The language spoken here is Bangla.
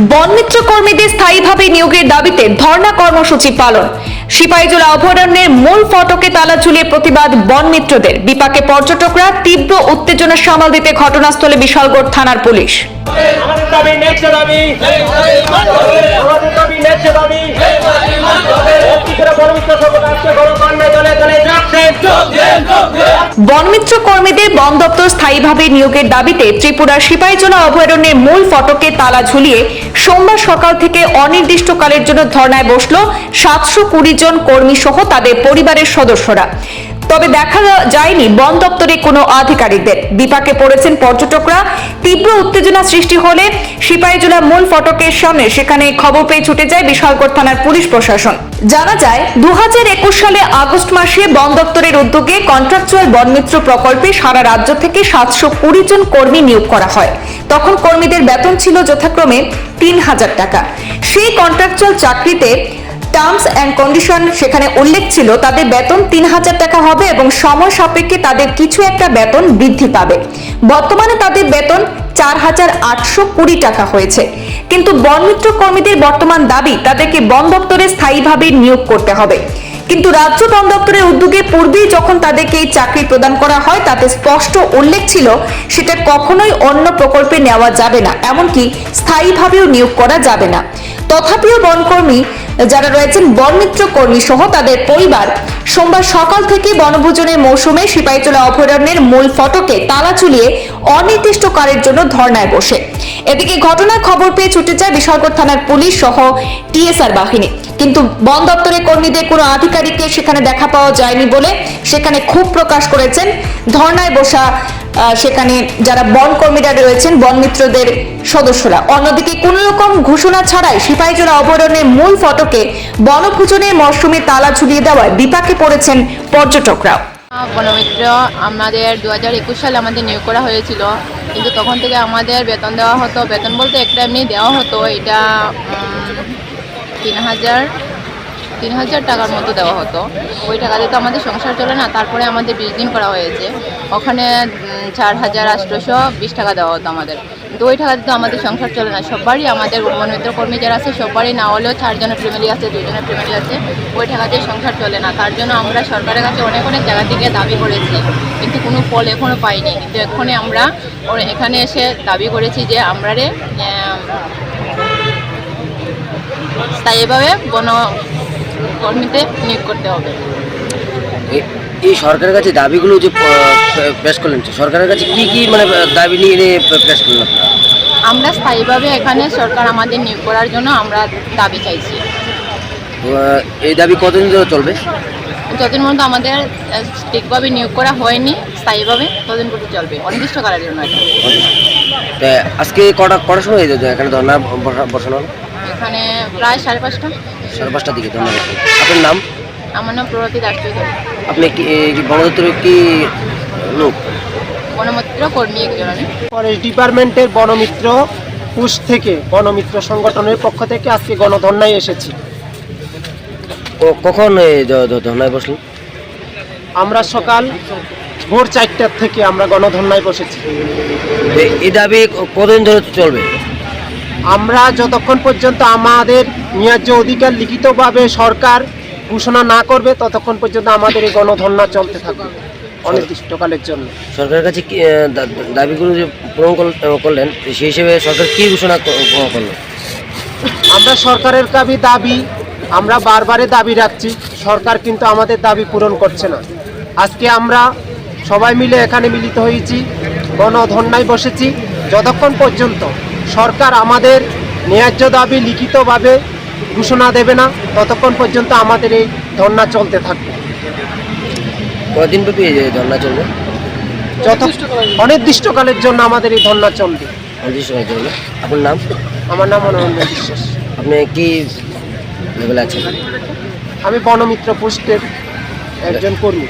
বনমিত্র কর্মীদের স্থায়ীভাবে নিয়োগের দাবিতে ধর্ণা কর্মসূচি পালন। সিপাহীজলা অভয়ারণ্যের মূল ফটকে তালা ঝুলিয়ে প্রতিবাদ বনমিত্রদের বিপাকে পর্যটকরা তীব্র উত্তেজনা সামাল দিতে ঘটনাস্থলে বিশালগড় থানার পুলিশ। আমাদের দাবি, ন্যায্য দাবি। আমাদের দাবি, ন্যায্য দাবি। বনমিত্র কর্মীদের বন দপ্তর স্থায়ীভাবে নিয়োগের দাবিতে ত্রিপুরার সিপাহীজলা অভয়ারণ্যের মূল ফটকে তালা ঝুলিয়ে সোমবার সকাল থেকে অনির্দিষ্টকালের জন্য ধর্নায় বসল সাতশো কুড়ি জন কর্মী সহ তাদের পরিবারের সদস্যরা। তবে দেখা যায়নি বন দপ্তরে কোনো আধিকারিকদের। বিপাকে পড়েছেন পর্যটকরা। তীব্র উত্তেজনা সৃষ্টি হলে সিপাহীজলা মূল ফটকের সামনে সেখানে খবর পেয়ে ছুটে যায় বিশালগড় থানার পুলিশ প্রশাসন। জানা যায় দু সালে আগস্ট মাসে বন দপ্তরের উদ্যোগে কন্ট্রাকচুয়াল বনমিত্র প্রকল্পে সারা রাজ্য থেকে সাতশো কুড়ি জন কর্মী নিয়োগ করা হয়। তখন কর্মীদের বেতন ছিল যথাক্রমে তিন হাজার টাকা। সেই কন্ট্রাকচুয়াল চাকরিতে টার্মস অ্যান্ড কন্ডিশন সেখানে উল্লেখ ছিল, তাদের বেতন তিন হাজার টাকা হবে এবং সময় সাপেক্ষে তাদের কিছু একটা বেতন বৃদ্ধি পাবে। বর্তমানে তাদের বেতন চার হাজার আটশো কুড়ি টাকা হয়েছে। কিন্তু বনমিত্র কর্মীদের বর্তমান দাবি, তাদেরকে বন দপ্তরে স্থায়ীভাবে নিয়োগ করতে হবে। কিন্তু রাজ্য বন দপ্তরের উদ্যোগে পূর্বেই যখন তাদেরকে এই চাকরি প্রদান করা হয়, তাতে স্পষ্ট উল্লেখ ছিল, সেটা কখনোই অন্য প্রকল্পে নেওয়া যাবে না। এমনকি স্থায়ীভাবেও নিয়োগ করা যাবে না। তথাপিও বনকর্মী যারা রয়েছেন বনমিত্র কর্মী সহ তাদের পরিবার। সোমবার সকাল থেকে বনভোজনের মৌসুমে সিপাহীজলা অভয়ারণ্যের মূল ফটকে তালা ঝুলিয়ে অনির্দিষ্টকালের জন্য ধর্নায় বসে। এদিকে ঘটনার খবর পেয়ে ছুটে যায় বিশালগড় থানার পুলিশ সহ টিএসআর বাহিনী। কিন্তু বন দপ্তরের কর্মীদের কোনো আধিকারিককে সেখানে দেখা পাওয়া যায়নি বলে সেখানে ক্ষোভ প্রকাশ করেছেন ধর্নায় বসা সেখানে যারা বন কর্মীরা রয়েছেন, বন মিত্রদের সদস্যরা। অন্যদিকে কোনো রকম ঘোষণা ছাড়াই সিপাহীজলা অভয়ারণ্যের মূল ফটকে বনভোজনের মরশুমে তালা ঝুলিয়ে দেওয়ায় বিপাকে পড়েছেন পর্যটকরাও বনমিত্র, আমাদের দু হাজার একুশ সালে আমাদের নিয়োগ করা হয়েছিল। কিন্তু তখন থেকে আমাদের বেতন দেওয়া হতো। বেতন বলতে একটা এমনি দেওয়া হতো। এটা তিন হাজার তিন হাজার টাকার মতো দেওয়া হতো। ওই টাকাতে তো আমাদের সংসার চলে না, তারপরে আমাদের বিশ দিন করা হয়েছে। ওখানে চার হাজার আটশোশো বিশ টাকা দেওয়া হতো আমাদের। কিন্তু ওই টাকাতে তো আমাদের সংসার চলে না, সবারই আমাদের বনমিত্র কর্মী যারা আছে, সবারই না হলেও চারজনের ফ্যামিলি আছে, দুজনের ফ্যামিলি আছে, ওই টাকাতে সংসার চলে না। তার জন্য আমরা সরকারের কাছে অনেক অনেক জায়গা থেকে দাবি করেছি, কিন্তু কোনো ফল এখনও পাইনি। কিন্তু এখনই আমরা এখানে এসে দাবি করেছি যে আমরা স্থায়ীভাবে বন কর্মীতে নিয়োগ করতে হবে। এই সরকারের কাছে দাবিগুলো যে পেশ করলেন সরকারের কাছে কি কি মানে দাবি নিয়ে পেশ করলেন আমরা স্থায়ীভাবে এখানে সরকার আমাদের নিয়োগ করার জন্য আমরা দাবি চাইছি। এই দাবি কতদিন ধরে চলবে? যতদিন পর্যন্ত আমাদের ঠিকভাবে নিয়োগ করা হয়নি স্থায়ীভাবে ততদিন পর্যন্ত চলবে অনির্দিষ্টকালের জন্য আজকে কটা কটার সময় এখানে বসা- বসানো এখানে প্রায় সাড়ে পাঁচটা। সাড়ে পাঁচটার দিকে ধন্যবাদ। আপনার নাম? আমার নাম প্রভাতী দাস আপনি কি এই যে বন দপ্তরের কি লোক? বনমিত্র কর্মী একজন ফরেস্ট ডিপার্টমেন্টের বনমিত্র পুশ থেকে বনমিত্র সংগঠনের পক্ষ থেকে আজকে গণধর্নায় এসেছি। কখন ধর্নায় বসলেন? আমরা সকাল ভোর চারটার থেকে আমরা গণধর্নায় বসেছি। এ- এই দাবি কতদিন ধরে চলবে? আমরা যতক্ষণ পর্যন্ত আমাদের ন্যায্য অধিকার লিখিতভাবে সরকার ঘোষণা না করবে ততক্ষণ পর্যন্ত আমাদের এই গণধর্না চলতে থাকবে অনির্দিষ্টকালের জন্য। সরকারের কাছে কি দাবিগুলো যে পূরণ করলেন সেই হিসেবে সরকার কি ঘোষণা করল? আমরা সরকারের দাবি দাবি আমরা বারবারে দাবি রাখছি সরকার কিন্তু আমাদের দাবি পূরণ করছে না। আজকে আমরা সবাই মিলে এখানে মিলিত হয়েছি গণধর্নায় বসেছি যতক্ষণ পর্যন্ত সরকার আমাদের ন্যায্য দাবি লিখিতভাবে ঘোষণা দেবে না। ততক্ষণ পর্যন্ত আমাদের এই ধর্না চলতে থাকবে। কদিন ব্যাপী এই ধর্না চলবে? যত অনির্দিষ্টকালের জন্য আমাদের এই ধর্না চলবে। অনির্দিষ্ট সময় চলবে আপনার নাম? আমার নাম মনোরঞ্জন বিশ্বাস। আপনি কি লেভেলে আছেন? আমি বনমিত্র পোস্টের একজন কর্মী।